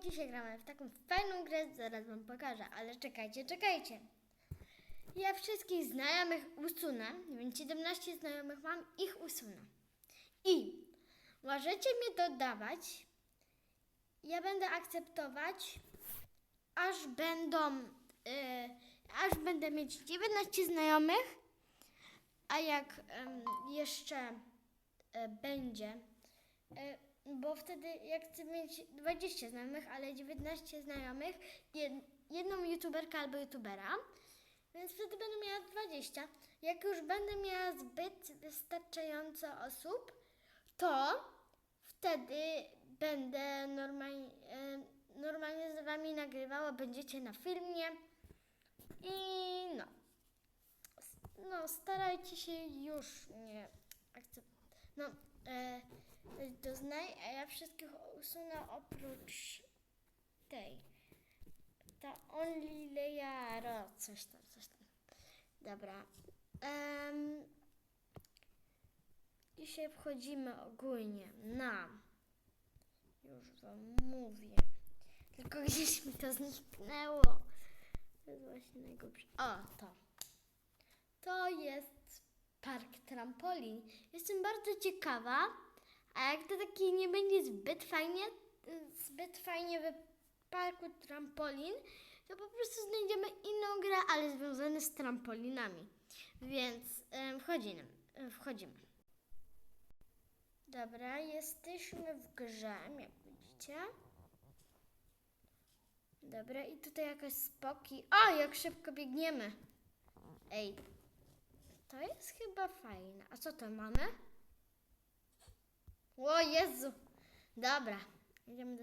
dzisiaj gramy w taką fajną grę, zaraz wam pokażę, ale czekajcie, czekajcie. Ja wszystkich znajomych usunę, więc 17 znajomych mam, ich usunę. I możecie mnie dodawać, ja będę akceptować, aż będą, y, aż będę mieć 19 znajomych, a jak em, jeszcze e, będzie, e, bo wtedy jak chcę mieć 20 znajomych, ale 19 znajomych, jed, jedną youtuberkę albo youtubera, więc wtedy będę miała 20. Jak już będę miała zbyt wystarczająco osób, to wtedy będę normalnie, e, normalnie z wami nagrywała, będziecie na filmie i no. No, starajcie się już nie akceptować. No, e, doznaj, a ja wszystkich usunę oprócz tej. Ta Only Lejaro, coś tam, coś tam. Dobra. Em, dzisiaj wchodzimy ogólnie na. Już wam mówię. Tylko gdzieś mi to zniknęło. To jest właśnie najgorsze. O, to. To jest park trampolin. Jestem bardzo ciekawa, a jak to taki nie będzie zbyt fajnie, zbyt fajnie w parku trampolin, to po prostu znajdziemy inną grę, ale związaną z trampolinami. Więc wchodzimy. wchodzimy. Dobra, jesteśmy w grze, jak widzicie. Dobra, i tutaj jakaś spoki. O, jak szybko biegniemy. Ej, to jest chyba fajne. A co to mamy? O Jezu! Dobra, idziemy do...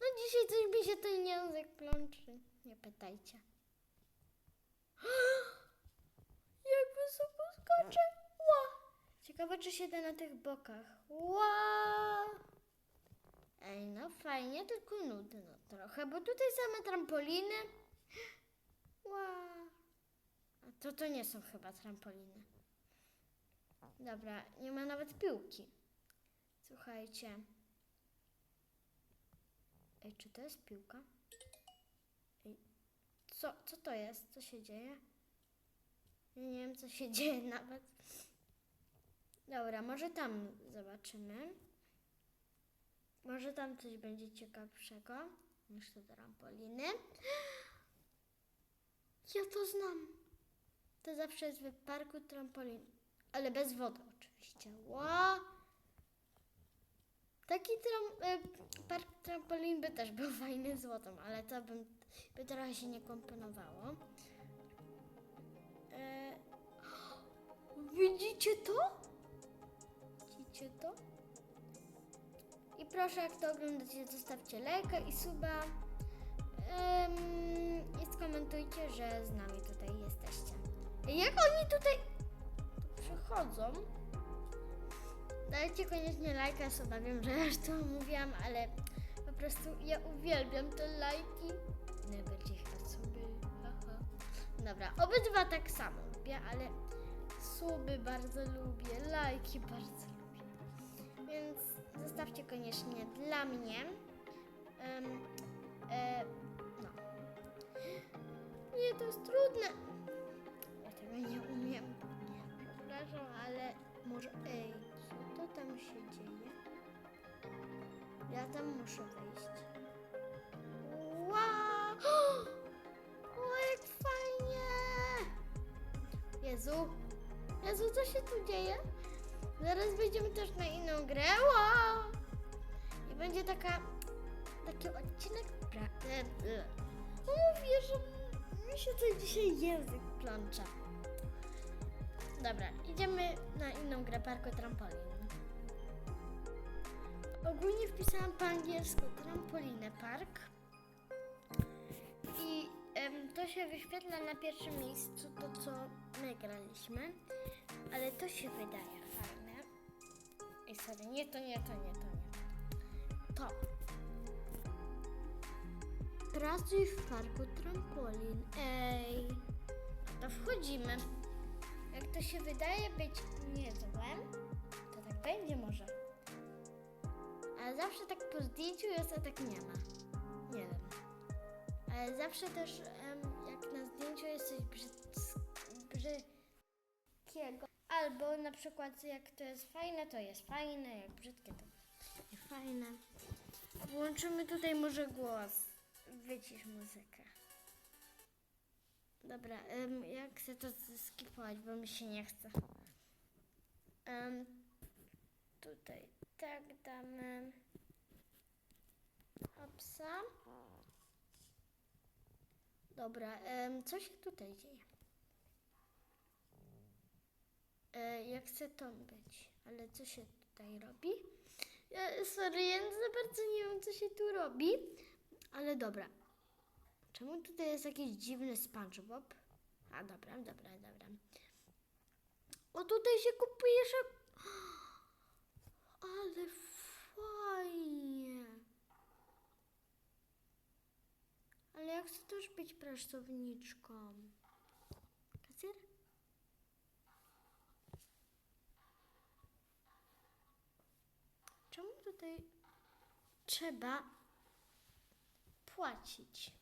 No dzisiaj coś mi się ten język plączy. Nie pytajcie. Jak wysoko skoczę! Ła! Ciekawe, czy się da na tych bokach. Ła! Ej, no fajnie, tylko nudno trochę, bo tutaj same trampoliny. Ła! A to to nie są chyba trampoliny. Dobra, nie ma nawet piłki. Słuchajcie. Ej, czy to jest piłka? Ej, co, co to jest? Co się dzieje? Ja nie wiem, co się dzieje nawet. Dobra, może tam zobaczymy. Może tam coś będzie ciekawszego niż te trampoliny. Ja to znam. To zawsze jest w parku trampolin, ale bez wody oczywiście. Ła! Taki tram, e, park trampolin by też był fajny z wodą, ale to bym, by trochę się nie komponowało. E, widzicie to? Widzicie to? I proszę, jak to oglądacie, zostawcie lajka i suba. Em, I skomentujcie, że z nami tutaj jesteście. Jak oni tutaj Dajcie koniecznie lajka, suba. Wiem, że już to mówiłam, ale po prostu ja uwielbiam te lajki. Najbardziej chyba suby. Haha. Dobra, obydwa tak samo lubię, ale suby bardzo lubię, lajki bardzo lubię. Więc zostawcie koniecznie dla mnie. Em, e, no. Nie, to jest trudne. Ja tego nie umiem. Przepraszam, ale może. Ej, co to tam się dzieje? Ja tam muszę wejść. Wow! O, jak fajnie! Jezu! Jezu, co się tu dzieje? Zaraz wejdziemy też na inną grę. Wow! I będzie taka, taki odcinek pra... e, e. Mówię, że mi się to dzisiaj język plącza. Dobra, idziemy na inną grę parku trampolin. Ogólnie wpisałam po angielsku trampolinę park. I em, to się wyświetla na pierwszym miejscu, to co my graliśmy. Ale to się wydaje fajne. I sorry, nie to, nie to, nie to, nie to. Pracuj w parku trampolin. Ej. To wchodzimy. Jak to się wydaje być niezłe, to tak będzie może. A zawsze tak po zdjęciu jest, a tak nie ma. Nie wiem. Ale zawsze też, jak na zdjęciu jest coś brzydkiego, albo na przykład jak to jest fajne, to jest fajne, jak brzydkie, to fajne. Włączymy tutaj może głos. Wycisz muzykę. Dobra, em, ja chcę to skipować, bo mi się nie chce. Em, tutaj tak damy opsa. Dobra, em, co się tutaj dzieje? E, ja chcę to być, ale co się tutaj robi? Ja, sorry, ja za bardzo nie wiem, co się tu robi, ale dobra. Czemu tutaj jest jakiś dziwny SpongeBob? A dobra, dobra, dobra. O, tutaj się kupuje szab... Ale fajnie. Ale ja chcę też być pracowniczką. Kasjer? Czemu tutaj trzeba płacić?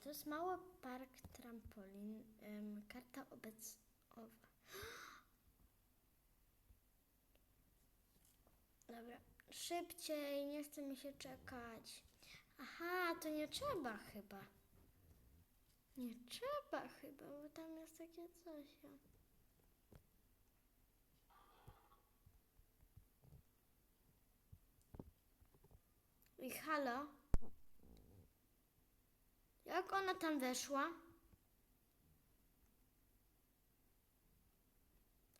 To jest mały park trampolin. karta obecnowa. Dobra, szybciej, nie chce mi się czekać. Aha, to nie trzeba chyba. Nie trzeba chyba, bo tam jest takie coś. I halo? Jak ona tam weszła?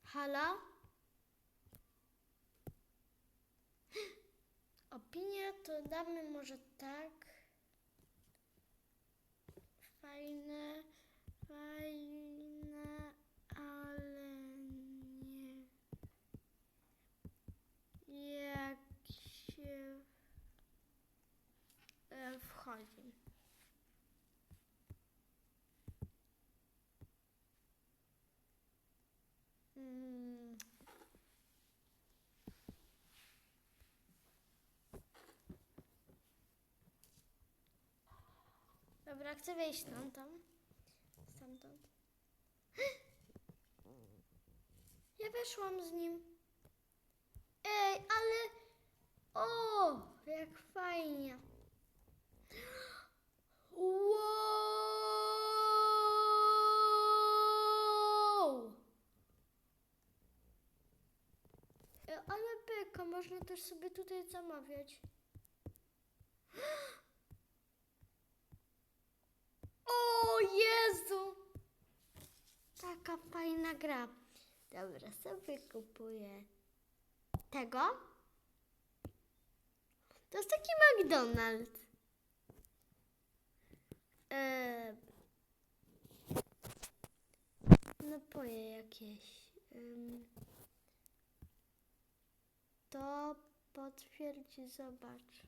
Halo? Opinia to damy może tak. Fajne, fajne, ale nie. Jak się e, wchodzi. Mm. Dobra, chcę wejść stamtąd. Stamtąd. Ja weszłam z nim. Ej, ale... O, jak fajnie. Wow! E, Ale beka, można też sobie tutaj zamawiać. O Jezu! Taka fajna gra. Dobra, sobie kupuję tego. To jest taki McDonald's. Eee, napoje jakieś. To potwierdź, zobacz.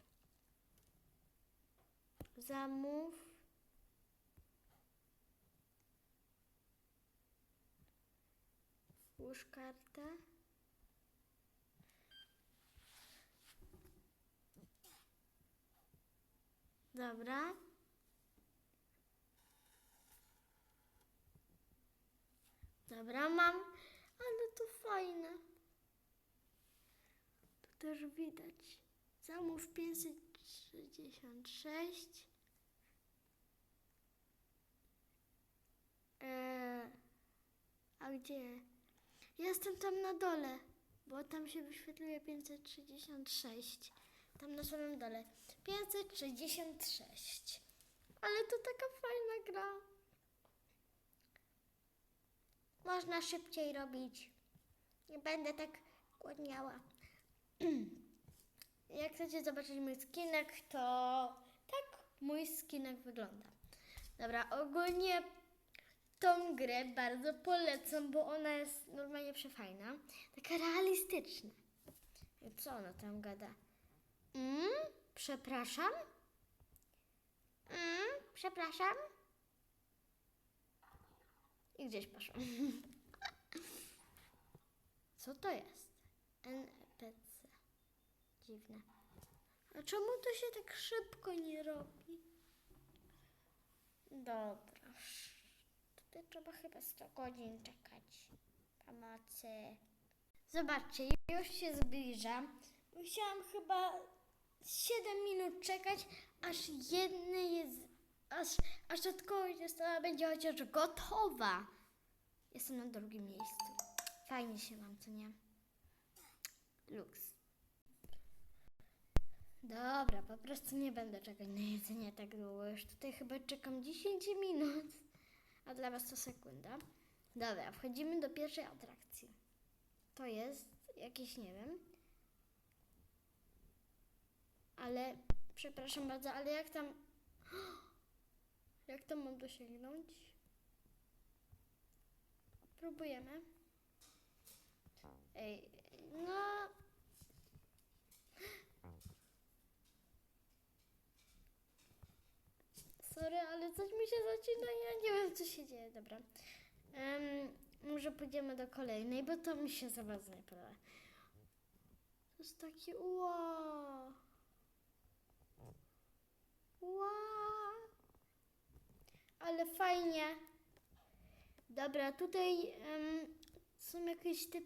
Zamów. Włóż kartę. Dobra. Dobra, mam. Ale to fajne. Tu też widać. Zamów 566. Eee, a gdzie? Jestem tam na dole, bo tam się wyświetluje 536. Tam na samym dole. 566. Ale to taka fajna gra. Można szybciej robić. Nie będę tak głodniała. Jak chcecie zobaczyć mój skinek, to tak mój skinek wygląda. Dobra, ogólnie tą grę bardzo polecam, bo ona jest normalnie przefajna. Taka realistyczna. Co ona tam gada? Mm, przepraszam? Mm, przepraszam? I gdzieś poszłam. Co to jest? NPC. Dziwne. A czemu to się tak szybko nie robi? Dobra. Tutaj trzeba chyba 100 godzin czekać. Pomocy. Zobaczcie, już się zbliża. Musiałam chyba 7 minut czekać, aż jedna jest, aż, aż odpowiedź została będzie chociaż gotowa. Jestem na drugim miejscu. Fajnie się mam, co nie? Lux. Dobra, po prostu nie będę czekać na jedzenie tak długo. Już tutaj chyba czekam 10 minut. A dla Was to sekunda. Dobra, wchodzimy do pierwszej atrakcji. To jest jakieś, nie wiem. Ale, przepraszam bardzo, ale jak tam... Jak tam mam dosięgnąć? Próbujemy. Ej, no... Sorry, ale coś mi się zacina ja nie wiem, co się dzieje. Dobra. Em, może pójdziemy do kolejnej, bo to mi się za podoba. To jest takie wow. Wow. Ale fajnie. Dobra, tutaj em, są jakieś te...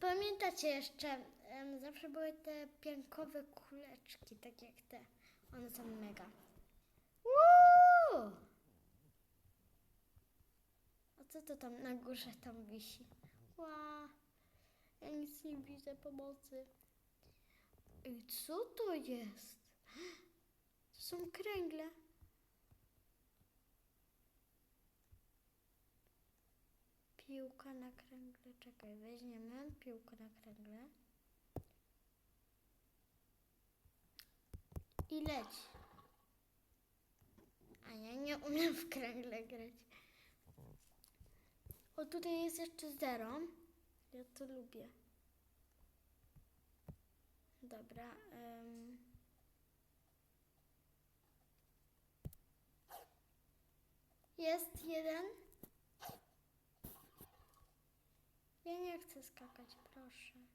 Pamiętacie jeszcze, em, zawsze były te piankowe kuleczki, tak jak te. One są mega. Woo! Co to tam na górze tam wisi? Ła, ja nic nie widzę pomocy. Ej, co to jest? To są kręgle. Piłka na kręgle. Czekaj, weźmiemy piłkę na kręgle. I leć. A ja nie umiem w kręgle grać. O, tutaj jest jeszcze zero. Ja to lubię. Dobra. Jest jeden. Ja nie chcę skakać, proszę.